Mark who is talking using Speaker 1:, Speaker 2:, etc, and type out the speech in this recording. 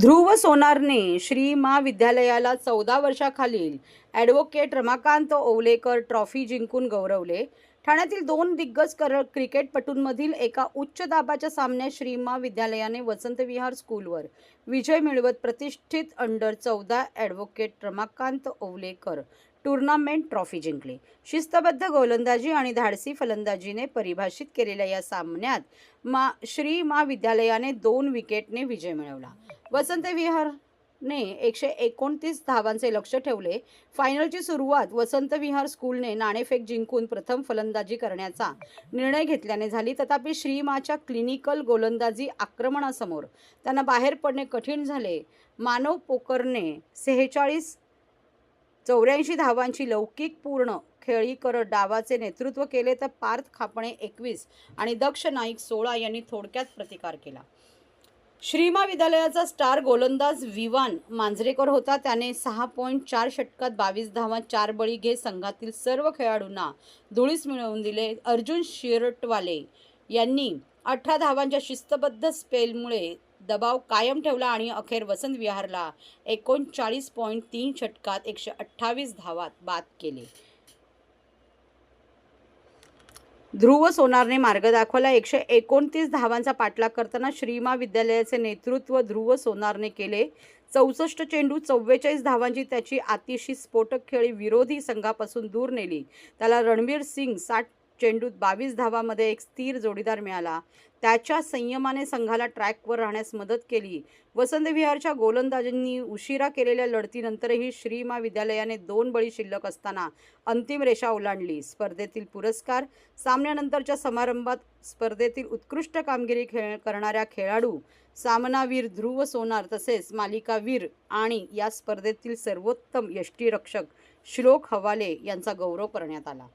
Speaker 1: ध्रुव सोनारने श्री महाविद्यालयाला चौदा वर्षाखालील ॲडव्होकेट रमाकांत ओवलेकर ट्रॉफी जिंकून गौरवले. ठाण्यातील दोन दिग्गज कर क्रिकेटपटूंमधील एका उच्च दाबाच्या सामन्यात श्री महाविद्यालयाने वसंत विहार स्कूलवर विजय मिळवत प्रतिष्ठित अंडर चौदा advocate Ramakant Owalekar tournament trophy जिंकली. शिस्तबद्ध गोलंदाजी आणि धाडसी फलंदाजीने परिभाषित केलेल्या या सामन्यात मा श्री महाविद्यालयाने दोन विकेटने विजय मिळवला. वसंत विहारने एकशे एकोणतीस धावांचे लक्ष ठेवले. फायनलची सुरुवात वसंत विहार स्कूलने नाणेफेक जिंकून प्रथम फलंदाजी करण्याचा निर्णय घेतल्याने झाली. तथापि श्रीमाच्या क्लिनिकल गोलंदाजी आक्रमणासमोर त्यांना बाहेर पडणे कठीण झाले. मानव पोकरने सेहेचाळीस चौऱ्याऐंशी धावांची लौकिक पूर्ण खेळी करत डावाचे नेतृत्व केले तर पार्थ खापणे एकवीस आणि दक्ष नाईक सोळा यांनी थोडक्यात प्रतिकार केला. श्रीमा विद्यालयाचा स्टार गोलंदाज विवान मांजरेकर होता. त्याने सहा पॉईंट चार षटकात बावीस धावा चार बळी घेत संघातील सर्व खेळाडूंना धुळीस मिळवून दिले. अर्जुन शिरटवाले यांनी अठरा धावांच्या शिस्तबद्ध स्पेलमुळे दबाव कायम ठेवला आणि अखेर वसंत विहारला एकोणचाळीस पॉईंट तीन षटकात एकशे अठ्ठावीस धावात बाद केले. ध्रुव सोनारने मार्ग दाखवला. एकशे एकोणतीस धावांचा पाठलाग करताना श्रीमा विद्यालयाचे नेतृत्व ध्रुव सोनारने केले. चौसष्ट चेंडू चव्वेचाळीस धावांची त्याची अतिशय स्फोटक खेळी विरोधी संघापासून दूर नेली. त्याला रणवीर सिंग साठ चेंडूत बावीस धावामध्ये एक स्थिर जोडीदार मिळाला. त्याच्या संयमाने संघाला ट्रॅकवर राहण्यास मदत केली. वसंत विहारच्या गोलंदाजांनी उशिरा केलेल्या लढतीनंतरही श्रीमा विद्यालयाने दोन बळी शिल्लक असताना अंतिम रेषा ओलांडली. स्पर्धेतील पुरस्कार सामन्यानंतरच्या समारंभात स्पर्धेतील उत्कृष्ट कामगिरी खेळ करणाऱ्या खेळाडू सामनावीर ध्रुव सोनार तसेच मालिकावीर आणि या स्पर्धेतील सर्वोत्तम यष्टीरक्षक श्लोक हवाले यांचा गौरव करण्यात आला.